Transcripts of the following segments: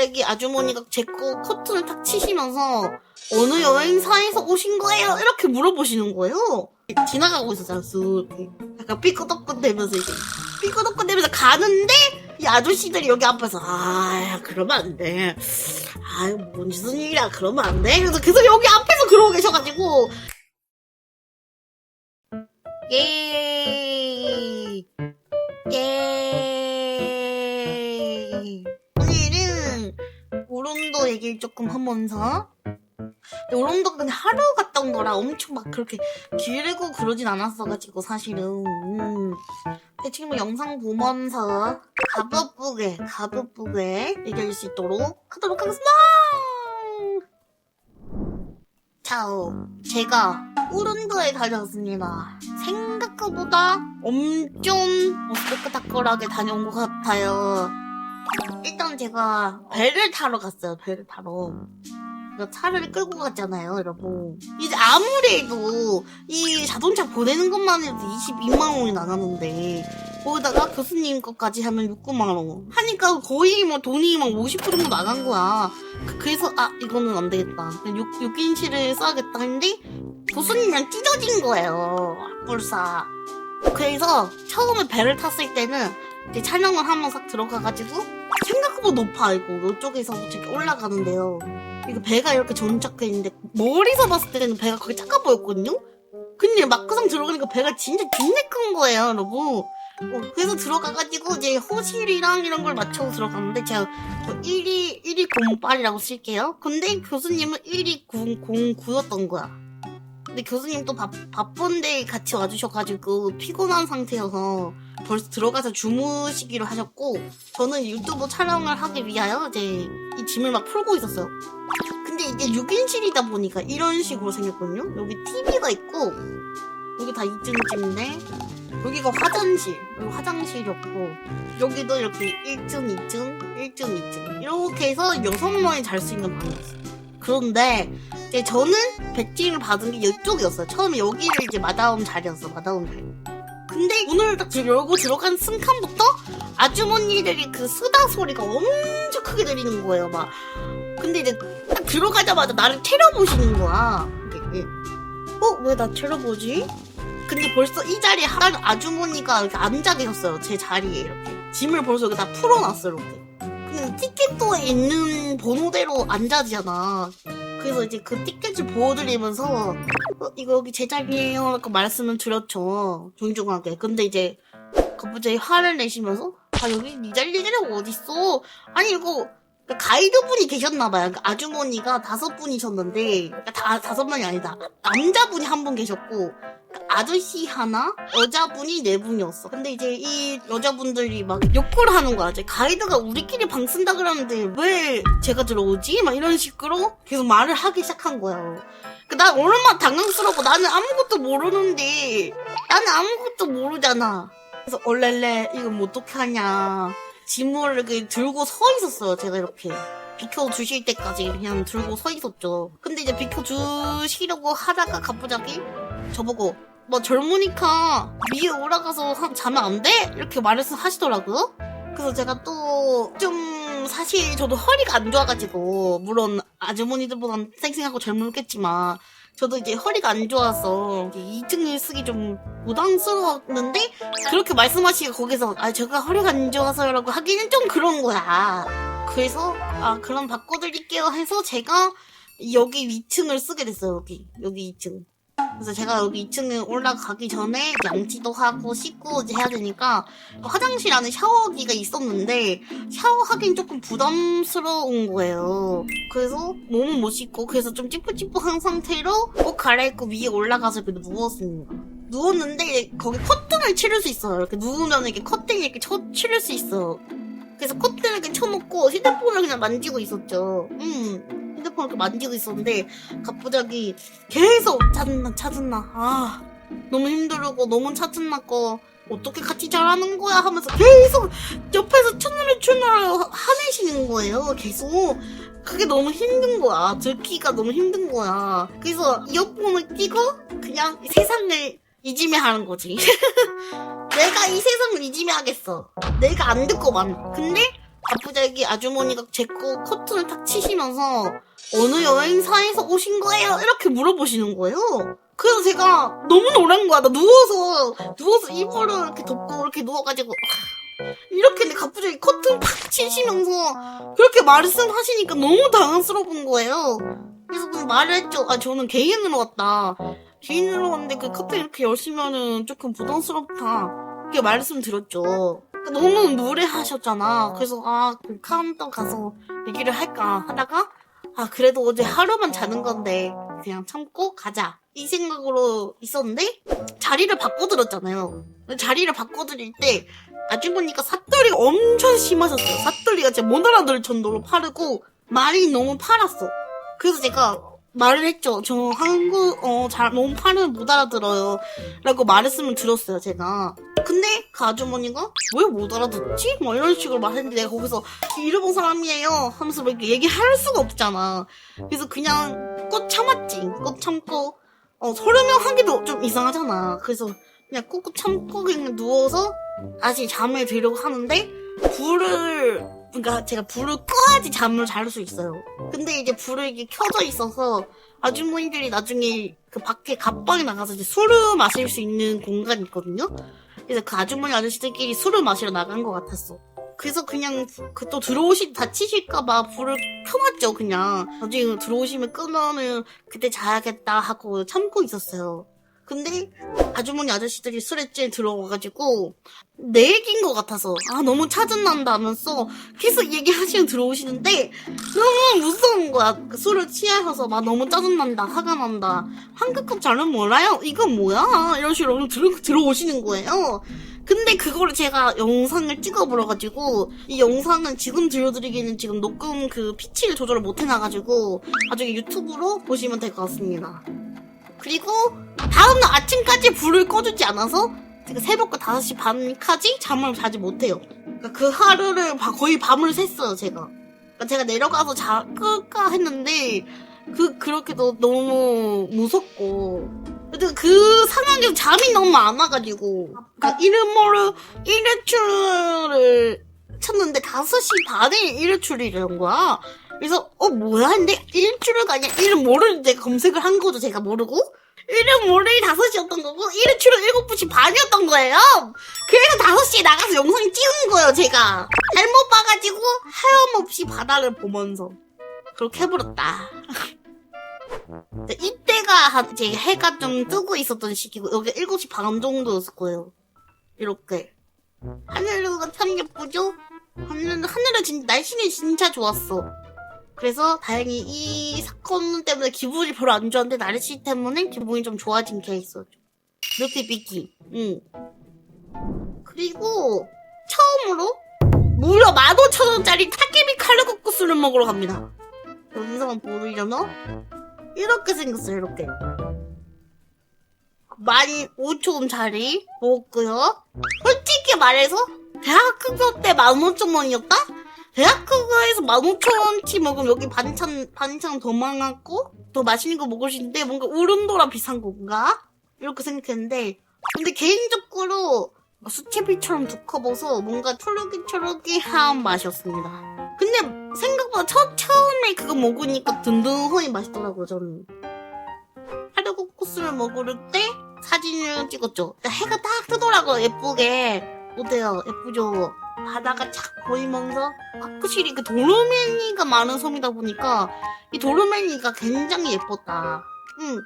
갑자기 아주머니가 제 거 커튼을 탁 치시면서 어느 여행사에서 오신 거예요? 이렇게 물어보시는 거예요. 지나가고 있었잖아, 쑥. 약간 삐끄덕끄대면서 이제 삐끄덕끄대면서 가는데 이 아저씨들이 여기 앞에서 아, 야, 그러면 안 돼. 아, 뭔 무슨 일이야, 그러면 안 돼. 그래서 계속 여기 앞에서 그러고 계셔가지고 예. 예. 얘기를 조금 하면서 근데 오론도 그냥 하루 갔다 온 거라 엄청 막 그렇게 길고 그러진 않았어가지고 사실은 음. 대충 뭐 영상 보면서 가볍게 가볍게 얘기할 수 있도록 하도록 하겠습니다. 차오 제가 오른도에 다녀왔습니다. 생각보다 엄청 스펙타클하게 다녀온 것 같아요. 일단 제가 배를 타러 갔어요. 배를 타러. 제가 차를 끌고 갔잖아요, 여러분. 이제 아무래도 이 자동차 보내는 것만 해도 22만 원이 나가는데 거기다가 교수님 것까지 하면 6, 9만 원. 하니까 거의 뭐 돈이 막 50% 정도 나간 거야. 그- 그래서 아 이거는 안 되겠다. 6, 6인치를 써야겠다 했는데 교수님이랑 찢어진 거예요. 불사. 그래서 처음에 배를 탔을 때는 이제 촬영을 한번 싹 들어가가지고 생각보다 높아 이거 이쪽에서 이렇게 올라가는데요. 이거 배가 이렇게 정착해 있는데 멀리서 봤을 때는 배가 거의 작아 보였거든요. 근데 막상 들어가니까 배가 진짜 존나 큰 거예요, 여러분. 어, 그래서 들어가가지고 이제 호실이랑 이런 걸 맞춰서 들어갔는데 제가 뭐 1위 1위 08이라고 쓸게요. 근데 교수님은 1위 009였던 거야. 근데 교수님 또 바, 바쁜데 같이 와주셔가지고 피곤한 상태여서 벌써 들어가서 주무시기로 하셨고 저는 유튜브 촬영을 하기 위하여 이제 이 짐을 막 풀고 있었어요. 근데 이게 6인실이다 보니까 이런 식으로 생겼거든요. 여기 TV가 있고 여기 다 2층 집인데 여기가 화장실 여기 화장실이었고 여기도 이렇게 1층 2층 1층 2층 이렇게 해서 6명이 잘 수 있는 방이었어요. 그런데 이제 저는 배팅을 받은 게 이쪽이었어요. 처음에 여기를 이제 마다움 자리였어, 마다움 자리. 근데 문을 딱 열고 들어간 순간부터 아주머니들이 그 쓰다 소리가 엄청 크게 들리는 거예요, 막. 근데 이제 딱 들어가자마자 나를 채려보시는 거야. 이게, 어? 왜 나 채려보지? 근데 벌써 이 자리에 한 아주머니가 이렇게 앉아 계셨어요, 제 자리에 이렇게. 짐을 벌써 다 풀어놨어요, 이렇게. 근데 티켓도에 있는 번호대로 앉아지잖아. 그래서 이제 그 티켓을 보여드리면서 어, 이거 여기 제 자리예요. 이렇게 말씀을 드렸죠. 존중하게. 근데 이제 갑자기 화를 내시면서 아 여기 네 자리라고 어딨어? 아니 이거 그 가이드분이 계셨나봐요. 그 아주머니가 다섯 분이셨는데 그러니까 다 다섯 명이 아니다. 남자분이 한 분 계셨고 그 아저씨 하나 여자분이 네 분이었어. 근데 이제 이 여자분들이 막 욕을 하는 거야. 이제 가이드가 우리끼리 방 쓴다 그러는데 왜 제가 들어오지? 막 이런 식으로 계속 말을 하기 시작한 거예요 그난 얼마나 당황스럽고 나는 아무것도 모르는데 나는 아무것도 모르잖아. 그래서 얼렐레 이거 뭐 어떻게 하냐 짐을 이렇게 들고 서 있었어요 제가 이렇게. 비켜주실 때까지 그냥 들고 서 있었죠. 근데 이제 비켜주시려고 하다가 갑자기 저보고 뭐 젊으니까 위에 올라가서 한- 자면 안 돼? 이렇게 말해서 하시더라고요. 그래서 제가 또 좀 사실 저도 허리가 안 좋아가지고 물론 아주머니들보단 쌩쌩하고 젊었겠지만 저도 이제 허리가 안 좋아서 2등을 쓰기 좀 부담스러웠는데 그렇게 말씀하시고 거기서 아 제가 허리가 안 좋아서라고 하기는 좀 그런 거야. 그래서 아 그럼 바꿔드릴게요 해서 제가 여기 2층을 쓰게 됐어요 여기 여기 2층. 그래서 제가 여기 2층에 올라가기 전에 양치도 하고 씻고 이제 해야 되니까 화장실 안에 샤워기가 있었는데 샤워하기는 조금 부담스러운 거예요. 그래서 몸은 못 씻고 그래서 좀 찌뿌찌뿌한 상태로 옷 갈아입고 위에 올라가서 이렇게 누웠습니다. 누웠는데 거기 커튼을 치를 수 있어요. 이렇게 누우면 이렇게 커튼이 이렇게 쳐, 치를 수 있어. 그래서 커튼을 이렇게 쳐놓고 휴대폰을 그냥 만지고 있었죠. 음, 휴대폰을 이렇게 만지고 있었는데 갑자기 계속 짜증나 짜증나. 아 너무 힘들고 너무 짜증났고 어떻게 같이 잘하는 거야 하면서 계속 옆에서 춤을 춤을 화내시는 거예요. 계속. 그게 너무 힘든 거야. 듣기가 너무 힘든 거야. 그래서 이어폰을 끼고 그냥 세상을 이지매 하는 거지. 내가 이 세상을 이지매 하겠어. 내가 안 듣고 만. 근데 갑자기 아주머니가 제 거 커튼을 탁 치시면서 어느 여행사에서 오신 거예요? 이렇게 물어보시는 거예요. 그래서 제가 너무 놀란 거야. 나 누워서 누워서 이불을 이렇게 덮고 이렇게 누워가지고 이렇게 근데 갑자기 커튼 팍 치시면서 그렇게 말씀하시니까 너무 당황스러운 거예요. 그래서 그냥 말을 했죠. 아 저는 개인으로 왔다. 개인으로 왔는데 그 커튼 이렇게 여시면은 조금 부담스럽다. 이렇게 말씀드렸죠. 그러니까 너무 무례하셨잖아. 그래서 아, 그 카운터 가서 얘기를 할까 하다가 아, 그래도 어제 하루만 자는 건데 그냥 참고 가자. 이 생각으로 있었는데 자리를 바꿔드렸잖아요. 자리를 바꿔드릴 때 아주머니가 사투리가 엄청 심하셨어요. 사투리가 진짜 못 알아들을 정도로 빠르고 말이 너무 팔았어. 그래서 제가 말을 했죠. 저 한국 어 잘 너무 발음 못 알아들어요. 라고 말했으면 들었어요. 제가. 근데 그 아주머니가 왜 못 알아듣지? 뭐 이런 식으로 말했는데 내가 거기서 일본 사람이에요 하면서 막 이렇게 얘기할 수가 없잖아. 그래서 그냥 꾹 참았지. 꾹 참고 어 설명하기도 좀 이상하잖아. 그래서 그냥 꾹꾹 참고 그냥 누워서 다시 잠을 들려고 하는데 불을 그러니까 제가 불을 꺼야지 잠을 잘 수 있어요. 근데 이제 불을 이게 켜져 있어서 아주머니들이 나중에 그 밖에 갑방에 나가서 이제 술을 마실 수 있는 공간이 있거든요. 그래서 그 아주머니 아저씨들끼리 술을 마시러 나간 것 같았어. 그래서 그냥 그 또 들어오시 다치실까봐 불을 켜놨죠 그냥. 나중에 들어오시면 끄면은 그때 자야겠다 하고 참고 있었어요. 근데 아주머니 아저씨들이 술에 들어와가지고 내 얘기인 것 같아서 아 너무 짜증난다면서 계속 얘기하시면 들어오시는데 너무 무서운 거야. 그 술을 취하셔서 막 너무 짜증난다 화가 난다. 한국급 잘은 몰라요? 이건 뭐야? 이런 식으로 들어, 들어오시는 거예요. 근데 그거를 제가 영상을 찍어버려가지고 이 영상은 지금 들려드리기는 지금 녹음 그 피치를 조절을 못 해놔가지고 나중에 유튜브로 보시면 될 것 같습니다 그리고 다음날 아침까지 불을 꺼주지 않아서 제가 새벽 5시 반까지 잠을 자지 못해요. 그러니까 그 하루를 바- 거의 밤을 샜어요, 제가. 그러니까 제가 내려가서 자, 끌까 했는데, 그, 그렇게도 너무 무섭고. 근데 그 상황에서 잠이 너무 안 와가지고. 그러니까 이름 모를 일회출을 쳤는데 5시 반에 일회출이라는 거야. 그래서 어 뭐야? 근데 일출가 아니야? 이름 모르는데 검색을 한 거죠 제가 모르고? 이름 모르기 5시였던 거고 일출은 7시 반이었던 거예요! 그래서 5시에 나가서 영상 찍은 거예요 제가. 잘못 봐가지고 하염없이 바다를 보면서 그렇게 해버렸다. 이때가 한 이제 해가 좀 뜨고 있었던 시기고 여기 7시 반 정도였을 거예요. 이렇게. 하늘은 참 예쁘죠? 하늘은 하늘은 진짜 날씨는 진짜 좋았어 그래서 다행히 이 사건 때문에 기분이 별로 안 좋았는데 날씨 때문에 기분이 좀 좋아진 케이스죠. 이렇게 믿기. 응. 그리고 처음으로 무려 15,000원짜리 타케미 칼국수를 먹으러 갑니다. 여기서만 보이려나? 이렇게 생겼어요, 이렇게. 15,000원짜리 먹었고요. 솔직히 말해서 대학교 때 15,000원이었다? 대학교에서 15,000원치 먹으면 여기 반찬, 반찬 더 많았고, 더 맛있는 거 먹을 수 있는데, 뭔가 우름도라 비싼 건가? 이렇게 생각했는데, 근데 개인적으로 수채비처럼 두꺼워서 뭔가 초록이초록이한 맛이었습니다. 근데 생각보다 첫, 처음에 그거 먹으니까 든든하니 맛있더라고요, 저는. 하루국 코스를 먹을 때 사진을 찍었죠. 해가 딱 뜨더라고요, 예쁘게. 어때요? 예쁘죠? 바다가 착 보이면서 확실히 그 도르메니가 많은 섬이다 보니까 이 도르메니가 굉장히 예뻤다. 응.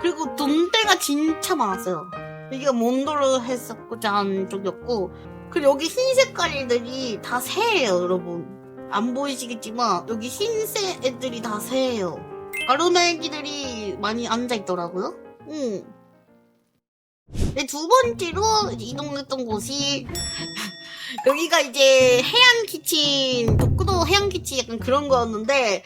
그리고 돈대가 진짜 많았어요. 이게 몬도르 했었고자 한 쪽이었고 그리고 여기 흰 색깔들이 다 새예요, 여러분. 안 보이시겠지만 여기 흰색 애들이 다 새예요. 가루메기들이 많이 앉아 있더라고요. 응. 네, 두 번째로 이동했던 곳이 여기가 이제 해안 키친, 독구도 해안 키친 약간 그런 거였는데,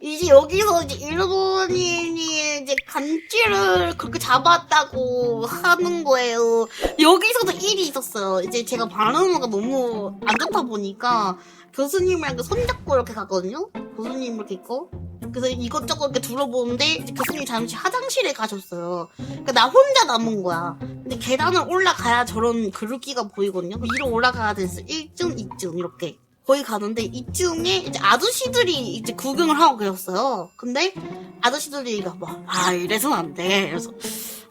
이제 여기서 이제 일본인이 이제 간지를 그렇게 잡았다고 하는 거예요. 여기서도 일이 있었어요. 이제 제가 발음가 너무 안 좋다 보니까 교수님이랑 그 손잡고 이렇게 갔거든요? 교수님 이렇게 있고. 그래서 이것저것 이렇게 둘러보는데 이제 교수님이 잠시 화장실에 가셨어요. 그러니까 나 혼자 남은 거야. 근데 계단을 올라가야 저런 그루기가 보이거든요. 위로 올라가야 돼서 1층, 2층 이렇게. 거기 가는데 이쯤에 이제 아저씨들이 이제 구경을 하고 계셨어요. 근데 아저씨들이 막 아 이래서는 안 돼. 그래서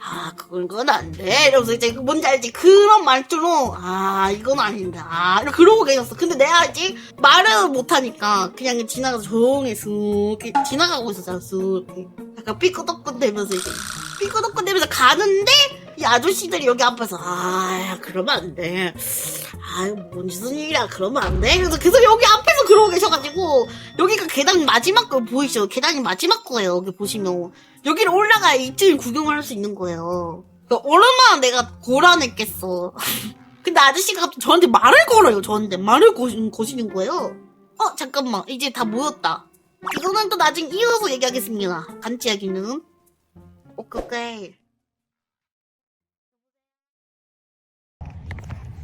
아 그건 그건 안 돼. 이러면서 이제 그 뭔지 알지? 그런 말투로 아 이건 아닌데 아 그러고 계셨어. 근데 내가 이제 말을 못하니까 그냥 지나가서 조용히 쑥 이렇게 지나가고 있었잖아. 쑥. 약간 삐끄덕끄 대면서 이제 삐끄덕끄 대면서 가는데 이 아저씨들이 여기 앞에서 아 그러면 안 돼. 아 이거 무슨 일이야 그러면 안 돼. 그래서 계속 여기 앞에 서 그러고 계셔가지고 여기가 계단 마지막 거 보이시죠? 계단이 마지막 거예요. 여기 보시면 여기를 올라가야 이쯤 구경을 할 수 있는 거예요. 그러니까 얼마나 내가 고란했겠어. 근데 아저씨가 갑자기 저한테 말을 걸어요. 저한테 말을 거시, 거시는 거예요. 어 잠깐만 이제 다 모였다. 이거는 또 나중에 이어서 얘기하겠습니다. 간치 이야기는 오케이.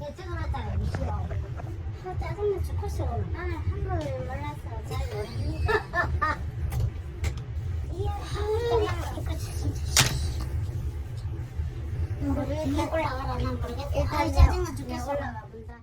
이쪽으로 하다가 미시라고. 아, 짜증나 죽겠어. 나는 한국을 몰라서 잘 모르니까. 이야, 이거 진짜. 왜 이렇게 올라가라? 난 모르겠다. 아, 짜증나 죽겠어. 올라가 본다.